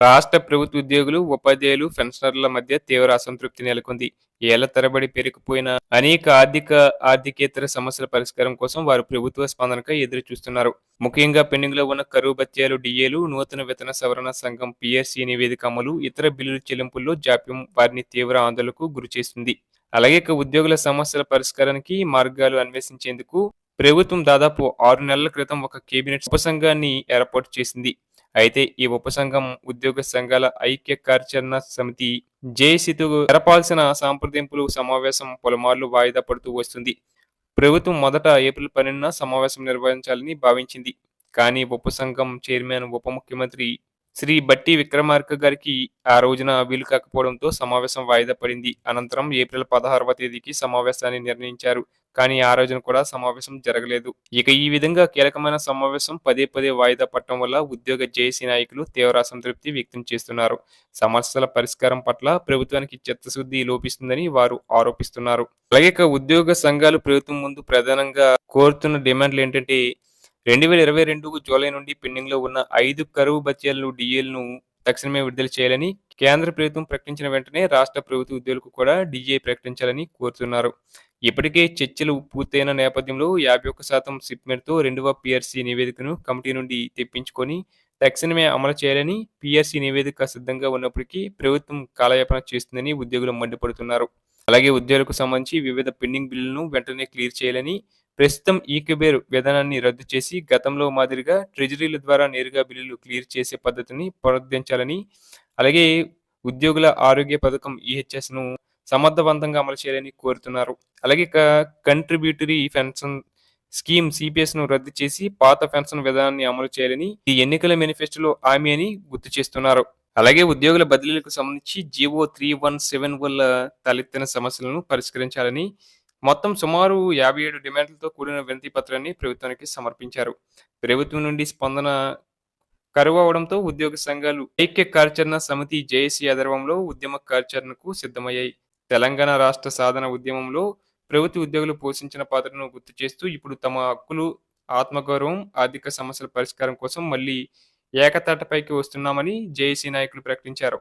రాష్ట్ర ప్రభుత్వ ఉద్యోగులు ఉపాధ్యాయులు పెన్షనర్ల మధ్య తీవ్ర అసంతృప్తి నెలకొంది. ఏళ్ళ తరబడి పెరిగిపోయిన అనేక ఆర్థిక ఆర్థికేతర సమస్యల పరిష్కారం కోసం వారు ప్రభుత్వ స్పందనకై ఎదురు చూస్తున్నారు ముఖ్యంగా పెండింగ్లో ఉన్న కరువు బత్యాలు డిఏలు నూతన వేతన సవరణ సంఘం పిఎస్సి నివేదిక అమలు ఇతర బిల్లుల చెల్లింపుల్లో జాప్యం వారిని తీవ్ర ఆందోళనకు గురిచేస్తుంది. అలాగే ఉద్యోగుల సమస్యల పరిష్కారానికి మార్గాలు అన్వేషించేందుకు ప్రభుత్వం దాదాపు ఆరు నెలల క్రితం ఒక కేబినెట్ ఉపసంఘాన్ని ఏర్పాటు చేసింది. అయితే ఈ ఉపసంఘం ఉద్యోగ సంఘాల ఐక్య కార్యాచరణ సమితి జేసీతు జరపాల్సిన సాంప్రదింపులు సమావేశం పలుమార్లు వాయిదా పడుతూ వస్తుంది. ప్రభుత్వం మొదట ఏప్రిల్ పన్నెండున సమావేశం నిర్వహించాలని భావించింది. కానీ ఉపసంఘం చైర్మన్ ఉప ముఖ్యమంత్రి శ్రీ బట్టి విక్రమార్క గారికి ఆ రోజున వీలు కాకపోవడంతో సమావేశం వాయిదా పడింది. అనంతరం ఏప్రిల్ పదహారవ తేదీకి సమావేశాన్ని నిర్ణయించారు. కానీ ఆ రోజున కూడా సమావేశం జరగలేదు. ఇక ఈ విధంగా కీలకమైన సమావేశం పదే పదే వాయిదా పట్టడం వల్ల ఉద్యోగ జేఏసీ నాయకులు తీవ్ర అసంతృప్తి వ్యక్తం చేస్తున్నారు. సమస్యల పరిష్కారం పట్ల ప్రభుత్వానికి చిత్తశుద్ధి లోపిస్తుందని వారు ఆరోపిస్తున్నారు. అలాగే ఉద్యోగ సంఘాలు ప్రభుత్వం ముందు ప్రధానంగా కోరుతున్న డిమాండ్లు ఏంటంటే రెండు వేల ఇరవై రెండు జూలై నుండి పెండింగ్లో ఉన్న ఐదు కరువు బత్యాలను డిఎల్ను తక్షణమే విడుదల చేయాలని కేంద్ర ప్రభుత్వం ప్రకటించిన వెంటనే రాష్ట్ర ప్రభుత్వ ఉద్యోగులకు కూడా డీజే ప్రకటించాలని కోరుతున్నారు. ఇప్పటికే చర్చలు పూర్తయిన నేపథ్యంలో యాభై ఒక్క శాతం సిప్మెంట్తో రెండవ పిఆర్సీ నివేదికను కమిటీ నుండి తెప్పించుకొని తక్షణమే అమలు చేయాలని పిఆర్సీ నివేదిక సిద్ధంగా ఉన్నప్పటికీ ప్రభుత్వం కాలయాపన చేస్తుందని ఉద్యోగులు మండిపడుతున్నారు. అలాగే ఉద్యోగులకు సంబంధించి వివిధ పెండింగ్ బిల్లులను వెంటనే క్లియర్ చేయాలని ప్రస్తుతం ఈకెబేర్ విధానాన్ని రద్దు చేసి గతంలో మాదిరిగా ట్రెజరీల ద్వారా నేరుగా బిల్లులు క్లియర్ చేసే పద్ధతిని పునరుద్ధరించాలని అలాగే ఉద్యోగుల ఆరోగ్య పథకం ఈహెచ్ఎస్ను సమర్థవంతంగా అమలు చేయాలని కోరుతున్నారు. అలాగే కంట్రిబ్యూటరీ పెన్షన్ స్కీమ్ సిపిఎస్ను రద్దు చేసి పాత పెన్షన్ విధానాన్ని అమలు చేయాలని ఈ ఎన్నికల మేనిఫెస్టోలో హామీ అని గుర్తు చేస్తున్నారు. అలాగే ఉద్యోగుల బదిలీలకు సంబంధించి జీవో త్రీ వన్ సెవెన్ వల్ల తలెత్తిన సమస్యలను పరిష్కరించాలని మొత్తం సుమారు యాభై ఏడు డిమాండ్లతో కూడిన వినతి పత్రాన్ని ప్రభుత్వానికి సమర్పించారు. ప్రభుత్వం నుండి స్పందన కరువు అవడంతో ఉద్యోగ సంఘాలు ఐక్య కార్యాచరణ సమితి జేఏసీ ఆధ్వర్యంలో ఉద్యమ కార్యాచరణకు సిద్ధమయ్యాయి. తెలంగాణ రాష్ట్ర సాధన ఉద్యమంలో ప్రభుత్వ ఉద్యోగులు పోషించిన పాత్రను గుర్తు చేస్తూ ఇప్పుడు తమ హక్కులు ఆత్మగౌరవం ఆర్థిక సమస్యల పరిష్కారం కోసం మళ్ళీ ఏకతాటపైకి వస్తున్నామని జేఏసీ నాయకులు ప్రకటించారు.